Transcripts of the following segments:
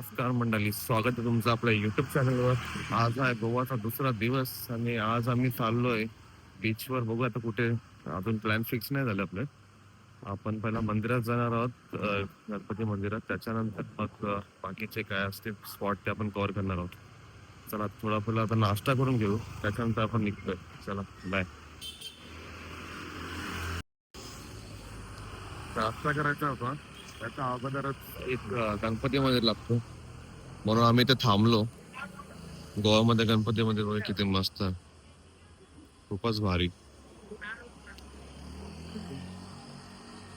नमस्कार मंडळी स्वागत आहे तुमचं आपल्या युट्यूब चॅनलवर आज आहे गोवाचा दुसरा दिवस आणि आज आम्ही चाललोय बीचवर बघू आता कुठे अजून प्लॅन फिक्स नाही झाले आपले. आपण पहिला मंदिरात जाणार आहोत. गणपती मंदिरात. त्याच्यानंतर मग बाकीचे काय असते स्पॉट ते आपण कव्हर करणार आहोत. चला थोडा पहिला आता नाश्ता करून घेऊ. त्याच्यानंतर आपण निघतोय. चला बाय नाश्ता करायचा होता. त्याचा अगोदरच एक गणपती मंदिर लागतो. म्हणून आम्ही इथे थांबलो. गोवामध्ये गणपती मंदिर वगैरे किती मस्त खूपच भारी.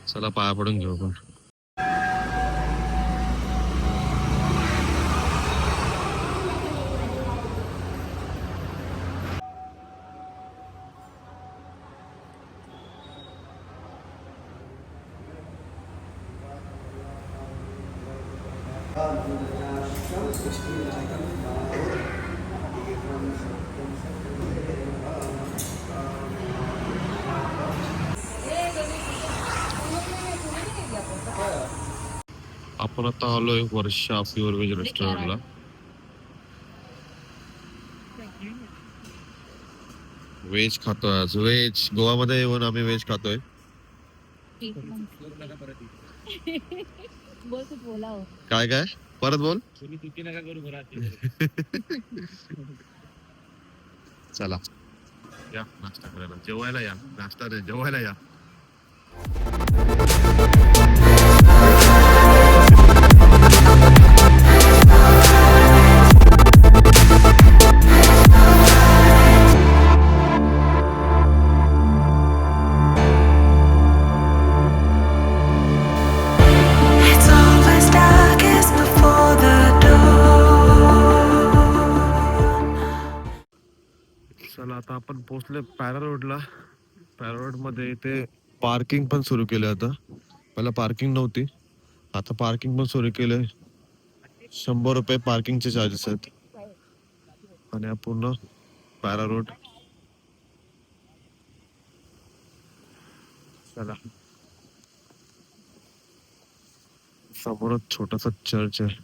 चला पाया पडून घेऊ आपण. आपण आता आलोय वर्षा प्युअर व्हेज रेस्टॉरंटला व्हेज खातोय आज व्हेज गोवामध्ये येऊन आम्ही व्हेज खातोय बोल तू बोला हो. काय काय? परत बोल. चला. या नाश्ता करायला. जेवायला या. नाश्ता रे जेवायला या. आता आपण पोहोचले पॅरा रोडला पॅरा रोडमध्ये इथे पार्किंग पण सुरू केलं आता. पहिला पार्किंग नव्हती. आता पार्किंग पण सुरू केलंय. शंभर रुपये पार्किंगचे चार्जेस आहेत. आणि हा पूर्ण पॅरा रोड चला. समोरच छोटासा चर्च आहे.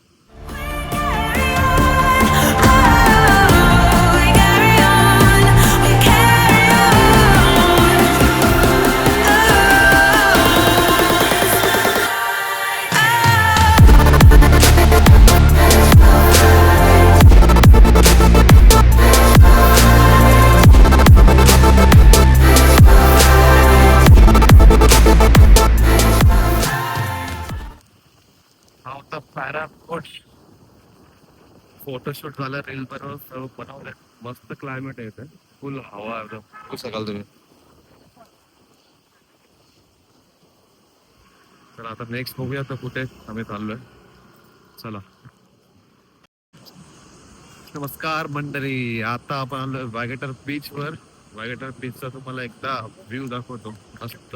होता पॅरापोर्ट फोटोशूट झालं रील बरोबर सर्व बनवलं मस्त क्लायमेट आहे इथे. फुल हवा एकदम. फुल सकाळ तुम्ही? तर आता नेक्स्ट बघूया तर कुठे आम्ही चाललोय. चला. नमस्कार मंडळी. आता आपण आलोय वायगटर बीच वर. वायगटर बीचचा तुम्हाला एकदा व्ह्यू दाखवतो. मस्त.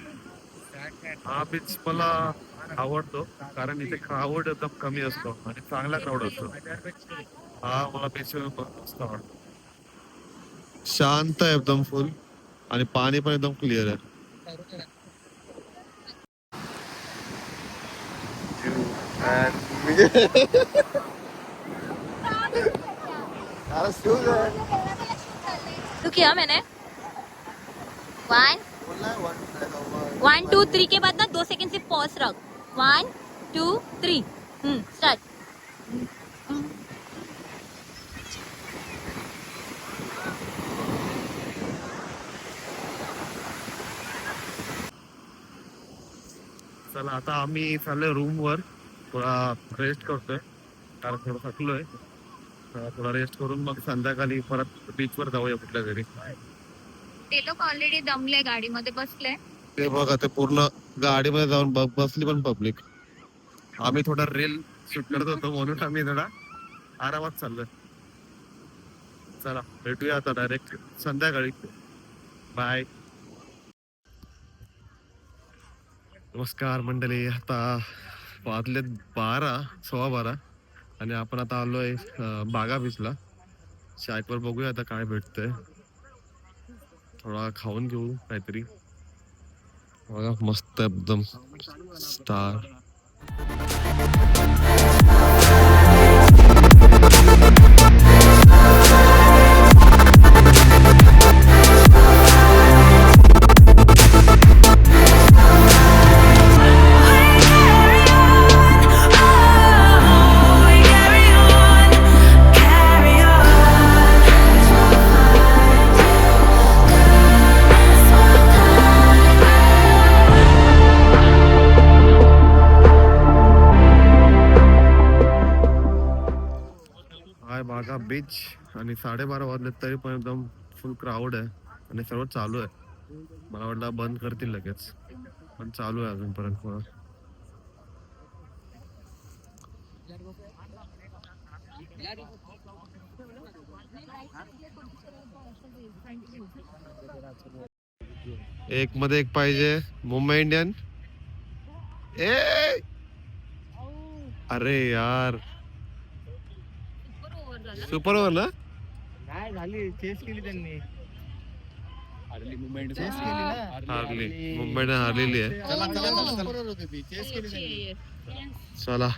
हा बीच मला आवडतो कारण इथे क्राऊड एकदम कमी असतो आणि चांगला क्राऊड असतो. हा मला बीच मस्त आवडतो. शांत आहे एकदम फुल आणि पाणी पण एकदम क्लिअर आहे. तू किया मैंने? वन वन टू थ्री के बाद ना दो सेकंड सिर्फ पॉज रख. वन टू थ्री हम्म स्टार्ट चला आता आम्ही चाललोय रूम वर. थोडा रेस्ट करतोय. कारण थोडं थकलोय. थोडा रेस्ट करून मग संध्याकाळी परत बीच वर जाऊया कुठल्या तरी. ते लोक ऑलरेडी दमले गाडीमध्ये बसले. ते बघा ते पूर्ण गाडीमध्ये जाऊन ब- बसली पण पब्लिक आम्ही थोडा रील शूट करत होतो म्हणून आम्ही थोडा आरामात चाललोय. चला भेटूया आता डायरेक्ट संध्याकाळी. बाय नमस्कार मंडळी आता वाजलेत बारा सव्वा बारा आणि आपण आता आलोय अं, बागा बीचला शायकवर बघूया आता काय भेटतंय. थोडा खाऊन घेऊ काहीतरी. बघा मस्त एकदम स्टार बीच आणि साडेबारा वाजले तरी पण एकदम फुल क्राऊड आहे. आणि सर्व चालू आहे. मला वाटलं बंद करतील लगेच. पण चालू आहे अजूनपर्यंत मला एक मध्ये एक पाहिजे. मुंबई इंडियन. ए! अरे यार. सुपर ओव्हर ना? काय झाली. चेस केली त्यांनी. चेस केली ना? हारली मुंबईने हारलेली आहे. चला चला चला चला. चेस केली त्यांनी. चला.